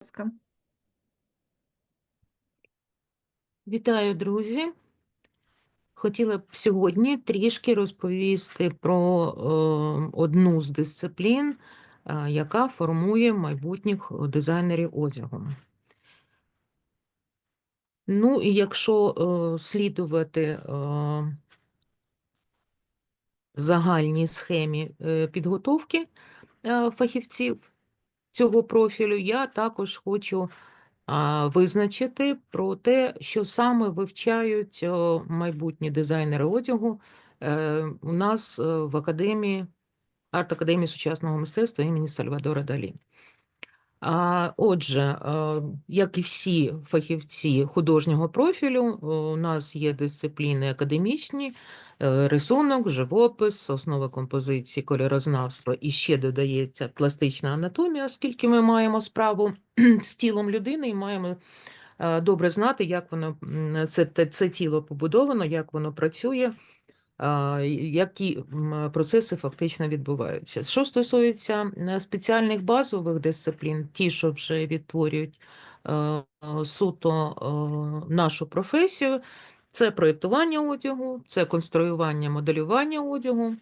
ласка. Вітаю, друзі! Хотіла б сьогодні трішки розповісти про е, одну з дисциплін, е, яка формує майбутніх дизайнерів одягу. Ну і якщо е, слідувати е, загальній схемі е, підготовки е, фахівців цього профілю, я також хочу визначити про те, що саме вивчають майбутні дизайнери одягу е, у нас е, в академії, арт-академії сучасного мистецтва імені Сальвадора Далі. Отже, е, як і всі фахівці художнього профілю, у нас є дисципліни академічні, е, рисунок, живопис, основи композиції, кольорознавства і ще додається пластична анатомія, оскільки ми маємо справу з тілом людини і маємо е, добре знати, як воно це, це тіло побудовано, як воно працює, які процеси фактично відбуваються. Що стосується е, спеціальних базових дисциплін, ті, що вже відтворюють е, е, суто нашу професію, це проєктування одягу, це конструювання моделювання одягу,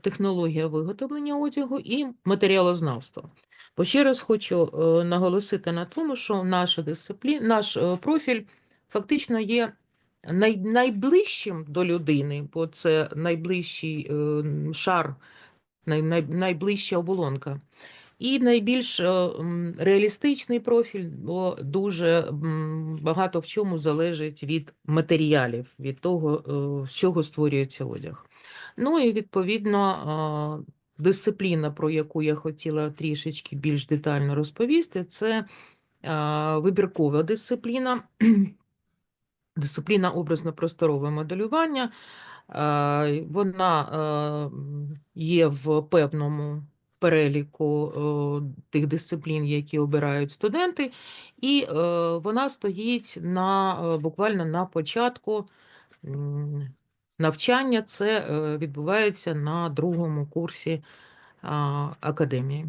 технологія виготовлення одягу і матеріалознавство. Бо ще раз хочу наголосити на тому, що наша дисципліна, наш профіль фактично є най, найближчим до людини, бо це найближчий е, шар, най, най, найближча оболонка. І найбільш е, реалістичний профіль, бо дуже багато в чому залежить від матеріалів, від того, е, з чого створюється одяг. Ну і відповідно е, дисципліна, про яку я хотіла трішечки більш детально розповісти, це вибіркова дисципліна, дисципліна образно-просторове моделювання. Е, Вона е, є в певному переліку е, тих дисциплін, які обирають студенти, і вона стоїть на буквально на початку навчання. Це відбувається на другому курсі академії.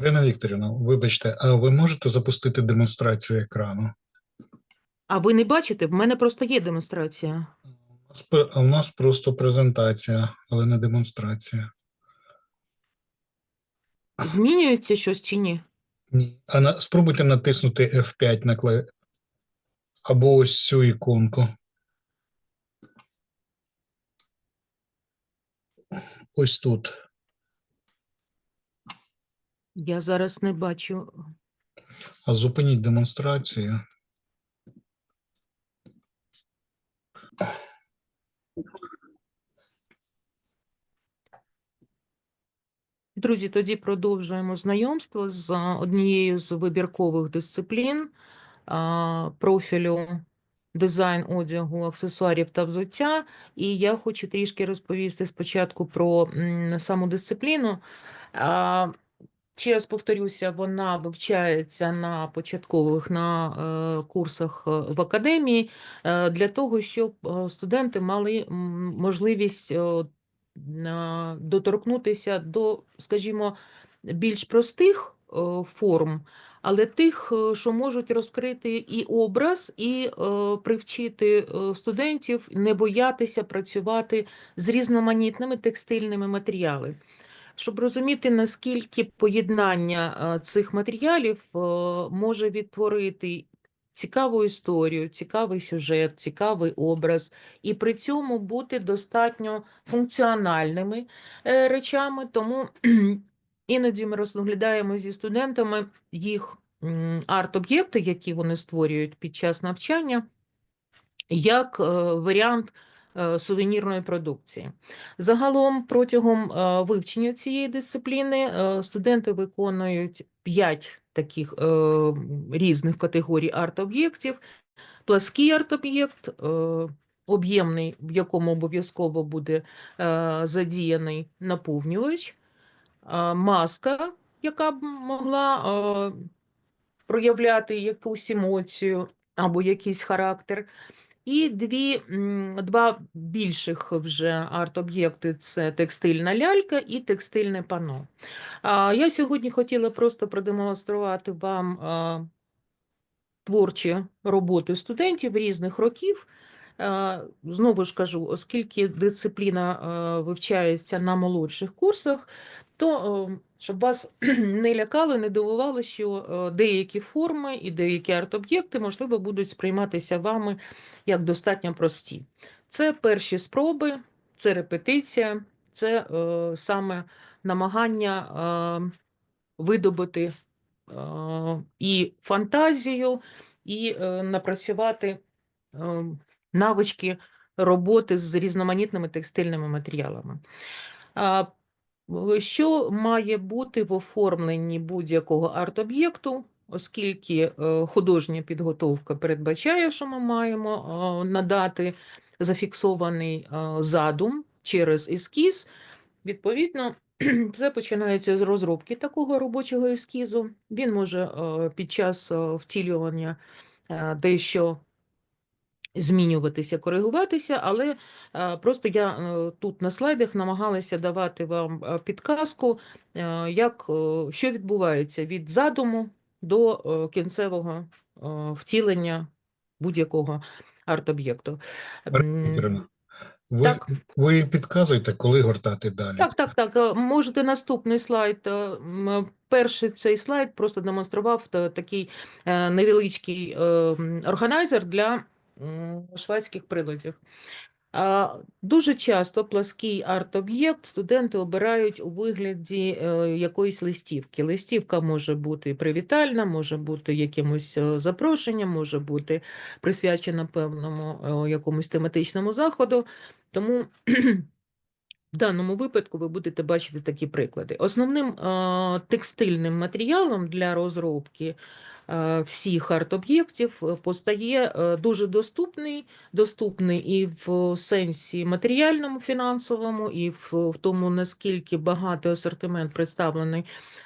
Ірина Вікторівна, вибачте, а ви можете запустити демонстрацію екрану? А ви не бачите? В мене просто є демонстрація. У нас просто презентація, але не демонстрація. Змінюється щось чи ні? Ні. А на, спробуйте натиснути F5 на клаві... або ось цю іконку. Ось тут. Я зараз не бачу. А зупиніть демонстрацію. Друзі, тоді продовжуємо знайомство з однією з вибіркових дисциплін профілю дизайн одягу, аксесуарів та взуття. І я хочу трішки розповісти спочатку про саму дисципліну. Ще раз повторюся, вона вивчається на початкових на е, курсах е, в академії е, для того, щоб студенти мали можливість доторкнутися до, скажімо, більш простих форм, але тих, що можуть розкрити і образ, і привчити студентів не боятися працювати з різноманітними текстильними матеріалами. Щоб розуміти, наскільки поєднання е, цих матеріалів е, може відтворити цікаву історію, цікавий сюжет, цікавий образ, і при цьому бути достатньо функціональними е, речами. Тому іноді ми розглядаємо зі студентами їх арт-об'єкти, які вони створюють під час навчання, як варіант сувенірної продукції. Загалом протягом е, вивчення цієї дисципліни е, студенти виконують 5 таких е, різних категорій арт-об'єктів. Плаский арт-об'єкт, е, об'ємний, в якому обов'язково буде е, задіяний наповнювач, е, маска, яка б могла е, проявляти якусь емоцію або якийсь характер, І дві, два більших вже арт-об'єкти це текстильна лялька і текстильне пано. Я сьогодні хотіла просто продемонструвати вам творчі роботи студентів різних років. Знову ж кажу, оскільки дисципліна вивчається на молодших курсах, то е, щоб вас не лякало, не дивувало, що е, деякі форми і деякі арт-об'єкти, можливо, будуть сприйматися вами як достатньо прості. Це перші спроби, це репетиція, це е, саме намагання е, видобути е, і фантазію, і е, напрацювати е, навички роботи з різноманітними текстильними матеріалами. Е, Що має бути в оформленні будь-якого арт-об'єкту, оскільки е, художня підготовка передбачає, що ми маємо е, надати зафіксований задум через ескіз, відповідно, це починається з розробки такого робочого ескізу. Він може під час втілювання дещо змінюватися, коригуватися, але е, просто я е, тут на слайдах намагалася давати вам е, підказку, як, що відбувається від задуму до кінцевого втілення будь-якого арт-об'єкту. Ви, Так. ви підказуєте, коли гортати далі. Так, так, так. Можете наступний слайд. Перший цей слайд просто демонстрував такий невеличкий органайзер для шведських приладів. Дуже часто плаский арт-об'єкт студенти обирають у вигляді е, якоїсь листівки. Листівка може бути привітальна, може бути якимось е, запрошенням, може бути присвячена певному е, якомусь тематичному заходу. Тому в даному випадку ви будете бачити такі приклади. Основним е, текстильним матеріалом для розробки е, всіх арт-об'єктів е, постає дуже доступний, доступний і в сенсі матеріальному, фінансовому, і в, тому, наскільки багатий асортимент представлений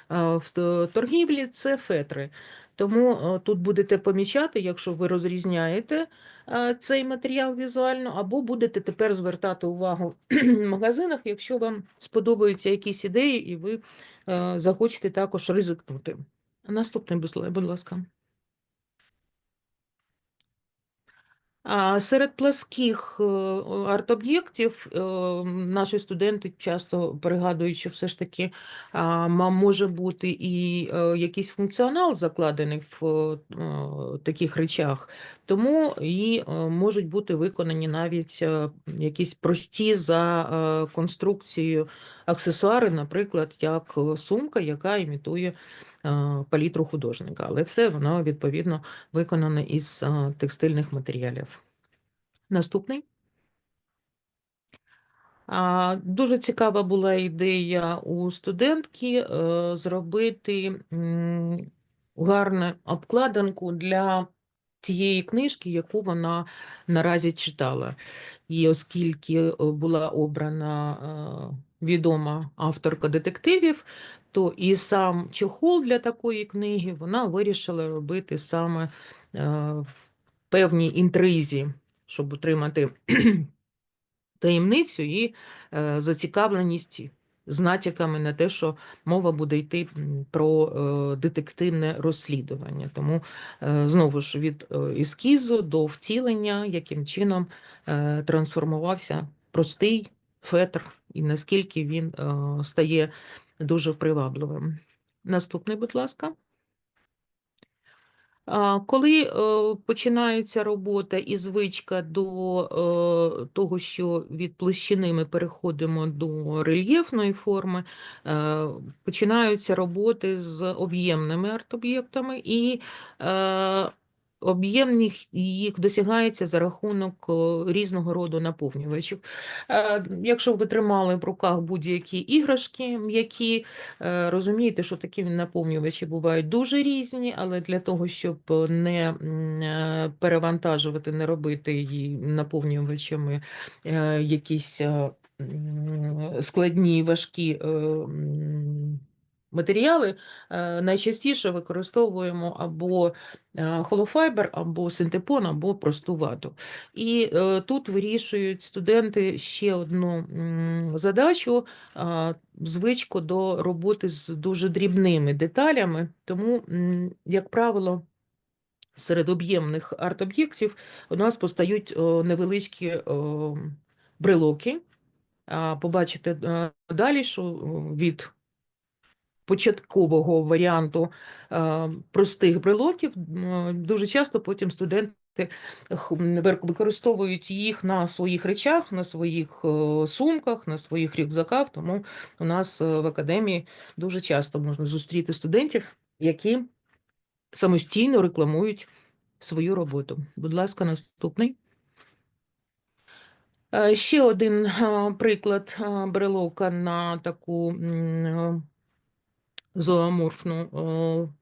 в торгівлі, це фетри. Тому е, тут будете помічати, якщо ви розрізняєте е, цей матеріал візуально, або будете тепер звертати увагу в магазинах, якщо вам сподобаються якісь ідеї, і ви е, захочете також ризикнути. Наступний, будь будь ласка. Серед пласких е, арт-об'єктів е, наші студенти часто пригадують, що все ж таки може бути і е, якийсь функціонал закладений в таких речах, тому і можуть бути виконані навіть якісь прості за конструкцією аксесуари, наприклад, як сумка, яка імітує палітру художника, але все воно відповідно виконане із е, текстильних матеріалів. Наступний. Дуже цікава була ідея у студентки е, зробити гарну обкладинку для тієї книжки, яку вона наразі читала. І оскільки е, була обрана е, відома авторка детективів, то і сам чохол для такої книги вона вирішила робити саме е, в певній інтризі, щоб утримати таємницю і е, зацікавленість з натяками на те, що мова буде йти про е, детективне розслідування. Тому е, знову ж від е, ескізу до втілення, яким чином е, трансформувався простий фетр, і наскільки він е, стає дуже привабливим. Наступний, будь ласка. Коли е, починається робота і звичка до е, того, що від площини ми переходимо до рельєфної форми, е, починаються роботи з об'ємними арт-об'єктами, і об'ємність їх досягається за рахунок е, різного роду наповнювачів. Е, Якщо ви тримали в руках будь-які іграшки м'які, Е, Розумієте, що такі наповнювачі бувають дуже різні, але для того, щоб не перевантажувати, не робити її наповнювачами якісь складні, важкі матеріали е, найчастіше використовуємо або е, холофайбер, або синтепон, або просту вату. І е, тут вирішують студенти ще одну задачу звичку до роботи з дуже дрібними деталями. Тому, як правило, серед об'ємних арт-об'єктів у нас постають невеличкі брелоки. Побачите далі, що від початкового варіанту е, простих брелоків дуже часто потім студенти використовують їх на своїх речах, на своїх е, сумках, на своїх рюкзаках. Тому у нас е, в академії дуже часто можна зустріти студентів, які самостійно рекламують свою роботу. Будь ласка, наступний. Ще один приклад брелока на таку зооморфну е,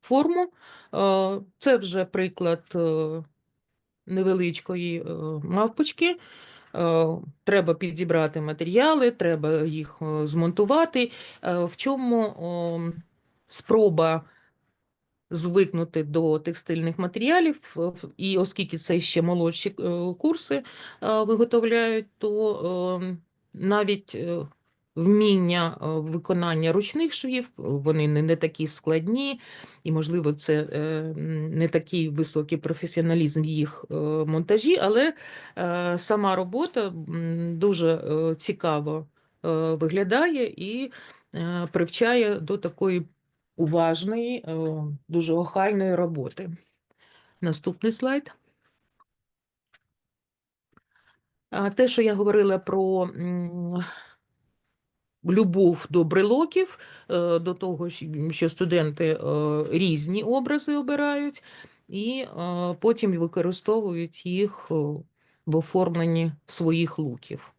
форму. Е, Це вже приклад е, невеличкої мавпочки. Треба підібрати матеріали, треба їх змонтувати. В чому спроба звикнути до текстильних матеріалів, і оскільки це ще молодші курси виготовляють, то навіть вміння е, виконання ручних швів, вони не, не такі складні, і, можливо, це е, не такий високий професіоналізм їх е, монтажі, але сама робота дуже цікаво виглядає і привчає до такої уважної, дуже охайної роботи. Наступний слайд. Те, що я говорила про любов до брелоків, е, до того, що студенти е, різні образи обирають, і е, потім використовують їх в оформленні своїх луків,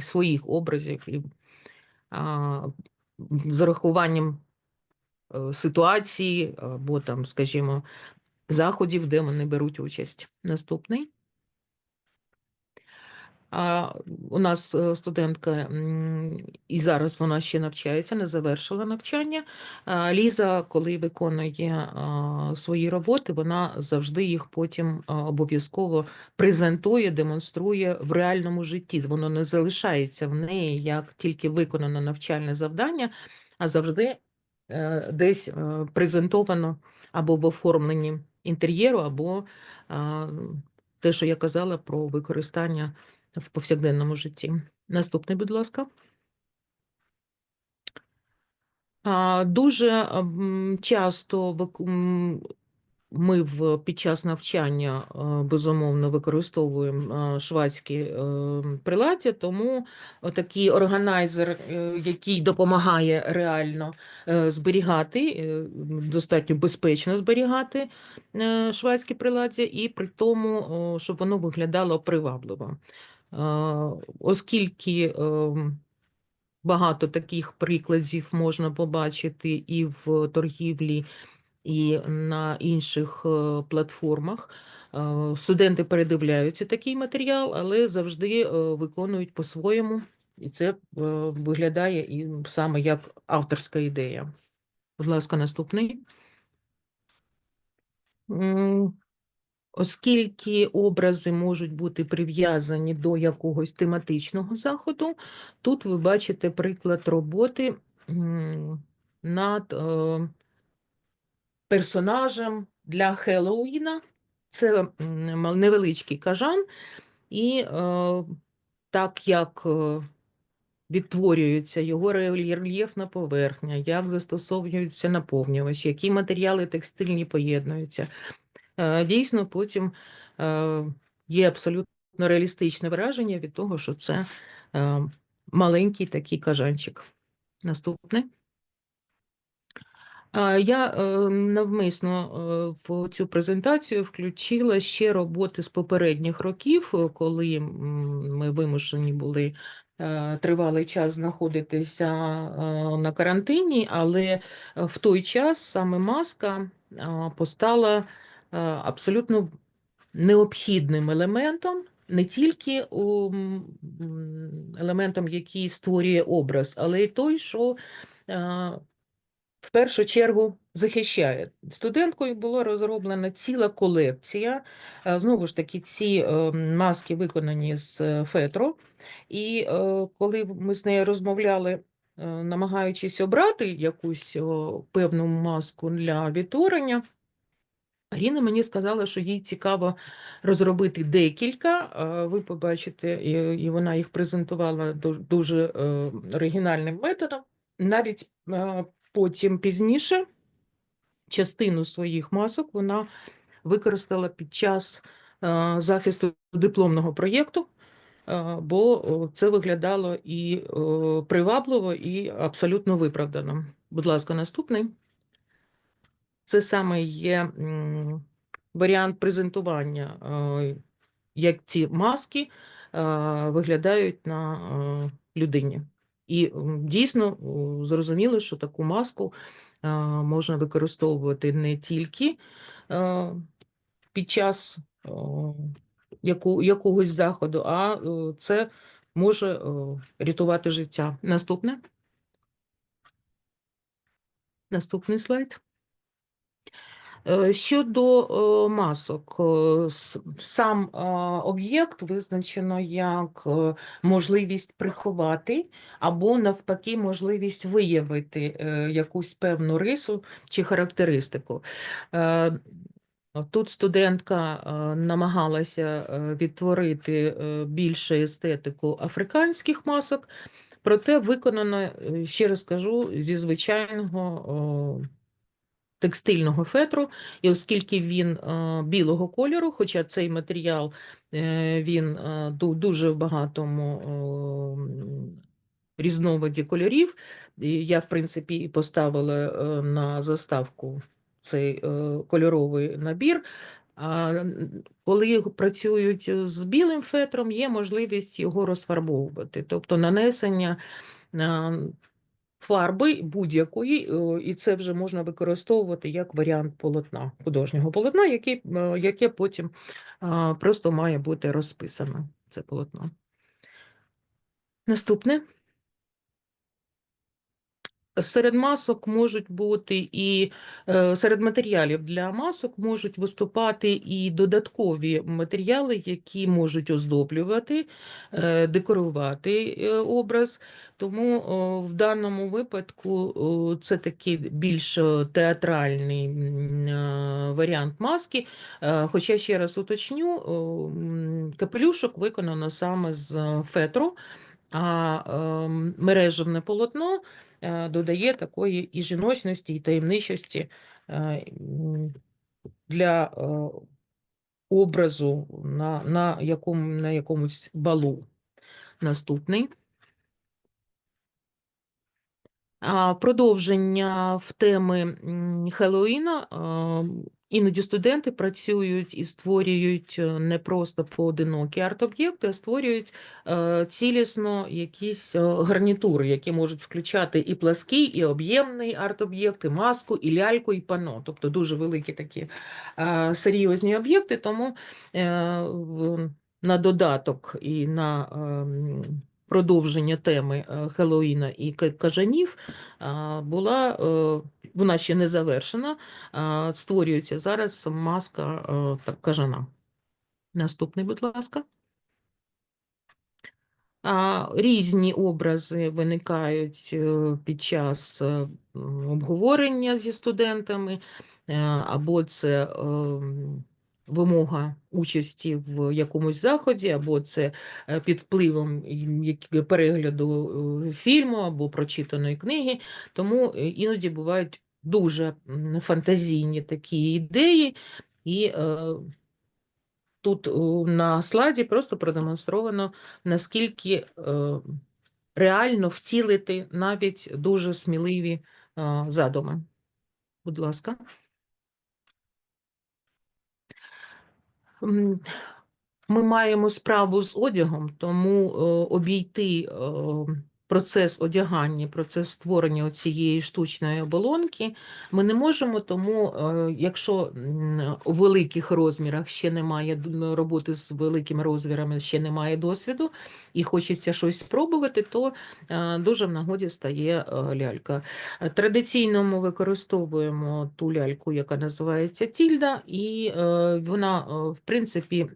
своїх образів і з урахуванням е, ситуації або там, скажімо, заходів, де вони беруть участь. Наступний. А, у нас е, студентка, і зараз вона ще навчається, не завершила навчання. Ліза, коли виконує свої роботи, вона завжди їх потім обов'язково презентує, демонструє в реальному житті. Воно не залишається в неї як тільки виконано навчальне завдання, а завжди е, десь е, презентовано або в оформленні інтер'єру, або те, що я казала про використання в повсякденному житті. Наступний, будь ласка. Дуже часто ми під час навчання безумовно використовуємо швадські е, приладдя, тому такий органайзер, е, який допомагає реально е, зберігати, достатньо безпечно зберігати швадські приладдя, і при тому, щоб воно виглядало привабливо. Е, Оскільки ем, багато таких прикладів можна побачити і в торгівлі, і на інших е, платформах. Е, Студенти передивляються такий матеріал, але завжди виконують по-своєму, і це виглядає і саме як авторська ідея. Будь ласка, наступний. Оскільки образи можуть бути прив'язані до якогось тематичного заходу, тут ви бачите приклад роботи над е, персонажем для Хеллоуіна. Це невеличкий кажан, і е, так як е, відтворюється його рельє- рельєфна поверхня, як застосовуються наповнювачі, які матеріали текстильні поєднуються. Е, Дійсно, потім е, є абсолютно реалістичне враження від того, що це е, маленький такий кажанчик. Наступне. Я навмисно в цю презентацію включила ще роботи з попередніх років, коли ми вимушені були тривалий час знаходитися на карантині, але в той час саме маска постала абсолютно необхідним елементом, не тільки елементом, який створює образ, але й той, що е, в першу чергу захищає. Студенткою була розроблена ціла колекція. Е, Знову ж таки, ці е, маски виконані з е, фетру. І е, коли ми з нею розмовляли, е, намагаючись обрати якусь певну маску для відтворення, Аріна мені сказала, що їй цікаво розробити декілька. е, Ви побачите, і, і вона їх презентувала дуже е, оригінальним методом. Навіть е, потім пізніше частину своїх масок вона використала під час е, захисту дипломного проєкту, е, бо це виглядало і е, привабливо, і абсолютно виправдано. Будь ласка, наступний. Це саме є варіант презентування, е, як ці маски е, виглядають на е, людині. І дійсно зрозуміло, що таку маску можна використовувати не тільки під час якогось заходу, а це може рятувати життя. Наступне. Наступний слайд. Е, Щодо е, масок, е, сам об'єкт визначено як можливість приховати або навпаки можливість виявити е, якусь певну рису чи характеристику. Е, Тут студентка е, намагалася відтворити більше естетику африканських масок, проте виконано, ще раз кажу, зі звичайного текстильного фетру, і оскільки він е, білого кольору, хоча цей матеріал е, він е, дуже в багатому різновиді кольорів, я, в принципі, і поставила на заставку цей кольоровий набір. А коли працюють з білим фетром, є можливість його розфарбовувати, тобто нанесення фарби будь-якої, е, і це вже можна використовувати як варіант полотна, художнього полотна, яке, е, яке потім просто має бути розписано, це полотно. Наступне. Серед масок можуть бути і е, серед матеріалів для масок можуть виступати і додаткові матеріали, які можуть оздоблювати, е, декорувати е, образ. Тому в даному випадку це такий більш е, театральний е, варіант маски. Е, Хоча ще раз уточню, капелюшок виконано саме з фетру. А ем, мережевне полотно е, додає такої і жіночності, і таємничості е, для е, образу на, на, якому, на якомусь балу. Наступний. Продовження в теми м, Хеллоуіна. а, Іноді студенти працюють і створюють е, не просто поодинокі арт-об'єкти, а створюють е, цілісно якісь е, гарнітури, які можуть включати і плаский, і об'ємний арт-об'єкт, і маску, і ляльку, і пано. Тобто дуже великі такі серйозні об'єкти. Тому на додаток і на продовження теми Хеллоуіна і кажанів була, вона ще не завершена, створюється зараз маска так, кажана. Наступний, будь ласка. Різні образи виникають е, під час е, обговорення зі студентами, е, або це вимога участі в якомусь заході, або це під впливом перегляду фільму або прочитаної книги. Тому іноді бувають дуже фантазійні такі ідеї, і е, тут на слайді просто продемонстровано, наскільки е, реально втілити навіть дуже сміливі е, задуми. Будь ласка. Ми маємо справу з одягом, тому е, обійти е, процес одягання, процес створення цієї штучної оболонки ми не можемо, тому е, якщо у великих розмірах ще немає роботи з великими розмірами, ще немає досвіду, і хочеться щось спробувати, то е, дуже в нагоді стає е, лялька. Традиційно ми використовуємо ту ляльку, яка називається тільда, і вона, в принципі,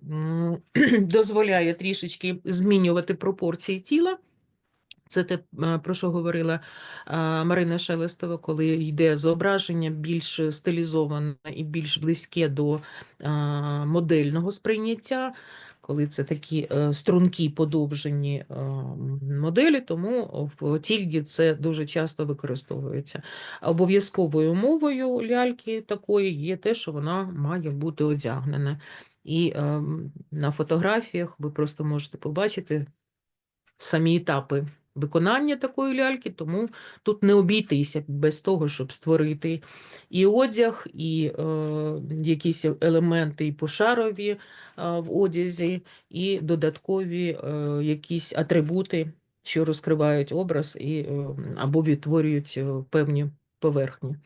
дозволяє трішечки змінювати пропорції тіла. Це те, е, про що говорила е, Марина Шелестова, коли йде зображення більш стилізоване і більш близьке до е, модельного сприйняття, коли це такі стрункі подовжені моделі, тому в тільді це дуже часто використовується. Обов'язковою умовою ляльки такої є те, що вона має бути одягнена. І на фотографіях ви просто можете побачити самі етапи виконання такої ляльки, тому тут не обійтися без того, щоб створити і одяг, і е, якісь елементи і пошарові е, в одязі, і додаткові е, якісь атрибути, що розкривають образ і, е, або відтворюють е, певні поверхні.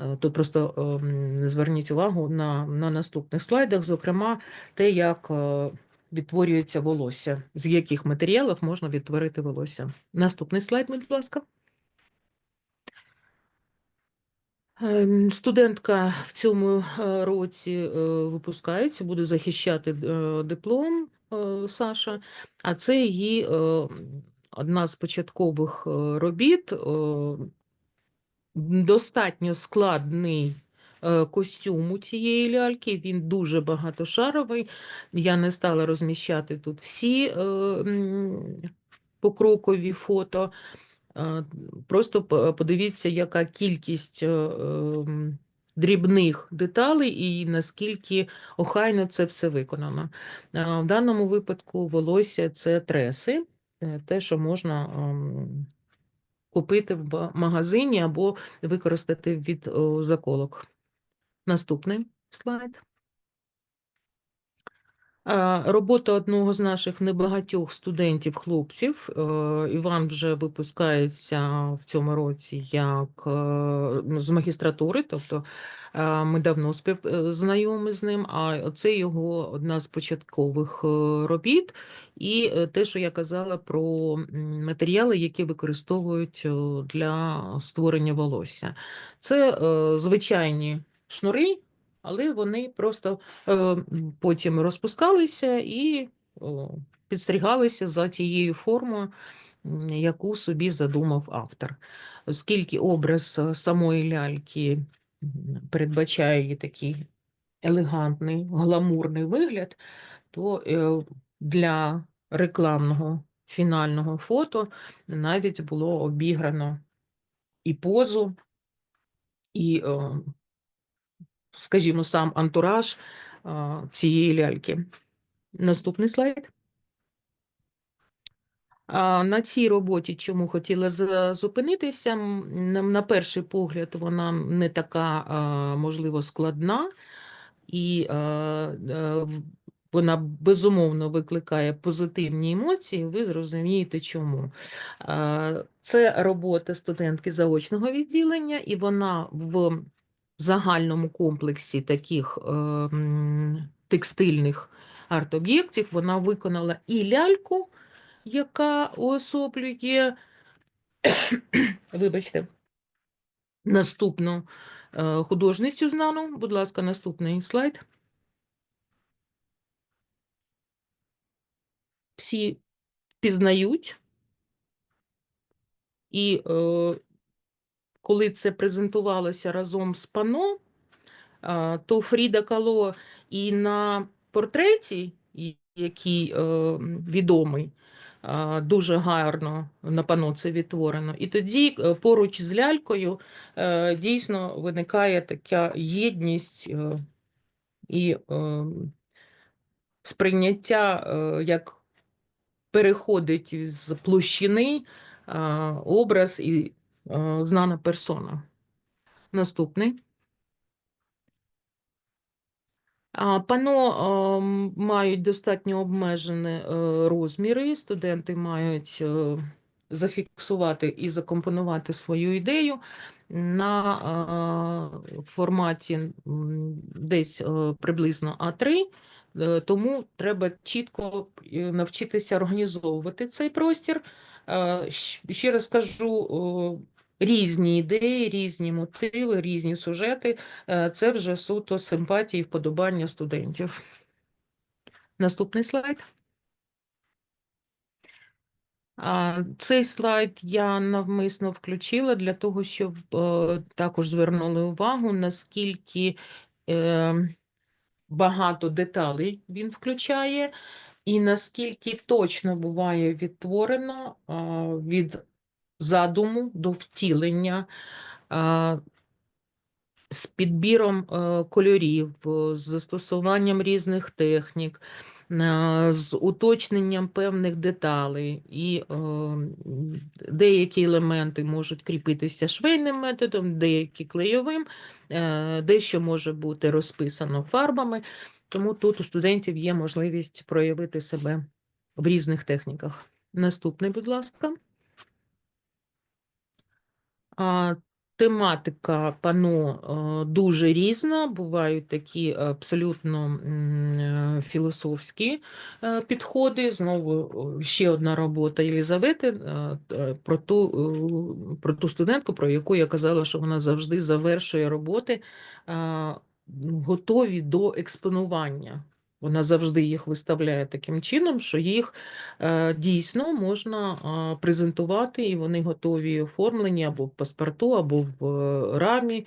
Е, Тут просто ем, зверніть увагу на, на наступних слайдах, зокрема, те, як е, відтворюється волосся, з яких матеріалів можна відтворити волосся. Наступний слайд, будь ласка. Ем, Студентка в цьому е, році е, випускається, буде захищати е, диплом Саша, а це її одна з початкових робіт. Достатньо складний е, костюм у цієї ляльки, він дуже багатошаровий. Я не стала розміщати тут всі е, покрокові фото. Е, Просто подивіться, яка кількість ем, дрібних деталей і наскільки охайно це все виконано. В даному випадку волосся це треси, те, що можна ем, купити в магазині або використати від заколок. Наступний слайд. Робота одного з наших небагатьох студентів-хлопців. Е, Іван вже випускається в цьому році як е, з магістратури, тобто е, ми давно знайомі з ним, а це його одна з початкових робіт. І те, що я казала про матеріали, які використовують для створення волосся. Це звичайні шнури, але вони просто е, потім розпускалися і підстрігалися за тією формою, яку собі задумав автор. Оскільки образ е, самої ляльки передбачає її такий елегантний, гламурний вигляд, то е, для рекламного фінального фото навіть було обіграно і позу, і, скажімо, сам антураж цієї ляльки. Наступний слайд. На цій роботі, чому хотіла зупинитися, на, перший погляд, вона не така, можливо, складна, і вона безумовно викликає позитивні емоції. Ви зрозумієте, чому. Це робота студентки заочного відділення, і вона в загальному комплексі таких е, текстильних арт-об'єктів вона виконала і ляльку, яка уособлює, вибачте, наступну е, художницю знану. Будь ласка, наступний слайд. Всі пізнають. І е, коли це презентувалося разом з пано, то Фріда Кало і на портреті, який е, відомий, дуже гарно на пано це відтворено. І тоді е, поруч з лялькою е, дійсно виникає така єдність і сприйняття, як переходить з площини образ і знана персона. Наступний. Пано ем, мають достатньо обмежені е, розміри. Студенти мають е, зафіксувати і закомпонувати свою ідею на е, форматі десь е, приблизно А3. Е, Тому треба чітко е, навчитися організовувати цей простір. Е, Ще раз кажу, різні ідеї, різні мотиви, різні сюжети Е, Це вже суто симпатії і вподобання студентів. Наступний слайд. Цей слайд я навмисно включила для того, щоб е, також звернули увагу, наскільки е, багато деталей він включає, і наскільки точно буває відтворено від задуму до втілення. з підбіром е, кольорів, е, з застосуванням різних технік, е, з уточненням певних деталей, і деякі елементи можуть кріпитися швейним методом, деякі клейовим, дещо може бути розписано фарбами. Тому тут у студентів є можливість проявити себе в різних техніках. Наступний, будь ласка. Тематика пано е, дуже різна, бувають такі абсолютно е, філософські е, підходи. Знову ще одна робота Єлізавети е, е, про ту, е, про ту студентку, про яку я казала, що вона завжди завершує роботи е, готові до експонування. Вона завжди їх виставляє таким чином, що їх е, дійсно можна презентувати, і вони готові оформлені або в паспорту, або в е, рамі.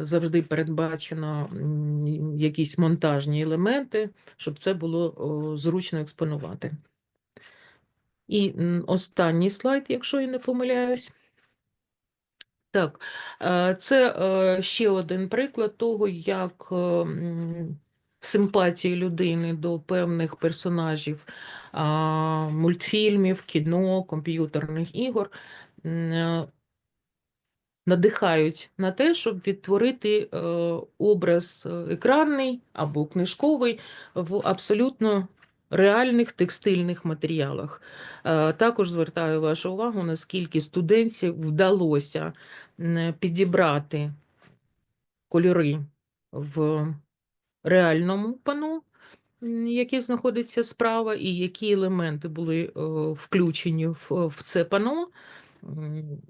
Завжди передбачено якісь монтажні елементи, щоб це було зручно експонувати. І останній слайд, якщо я не помиляюсь. Так, е, це ще один приклад того, як е, м, симпатії людини до певних персонажів мультфільмів, кіно, комп'ютерних ігор е, надихають на те, щоб відтворити е, образ е, екранний або книжковий в абсолютно реальних текстильних матеріалах. Також звертаю вашу увагу, наскільки студентів вдалося підібрати кольори в реальному пано, яке знаходиться справа, і які елементи були е, включені в, це пано.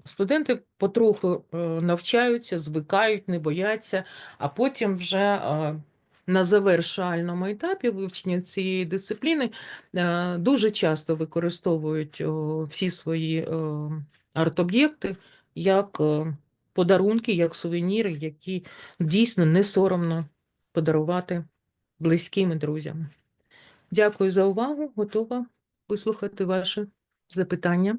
Студенти потроху е, навчаються, звикають, не бояться, а потім вже е, на завершальному етапі вивчення цієї дисципліни дуже часто використовують всі свої арт-об'єкти як подарунки, як сувеніри, які дійсно не соромно подарувати близьким і друзям. Дякую за увагу. Готова вислухати ваші запитання.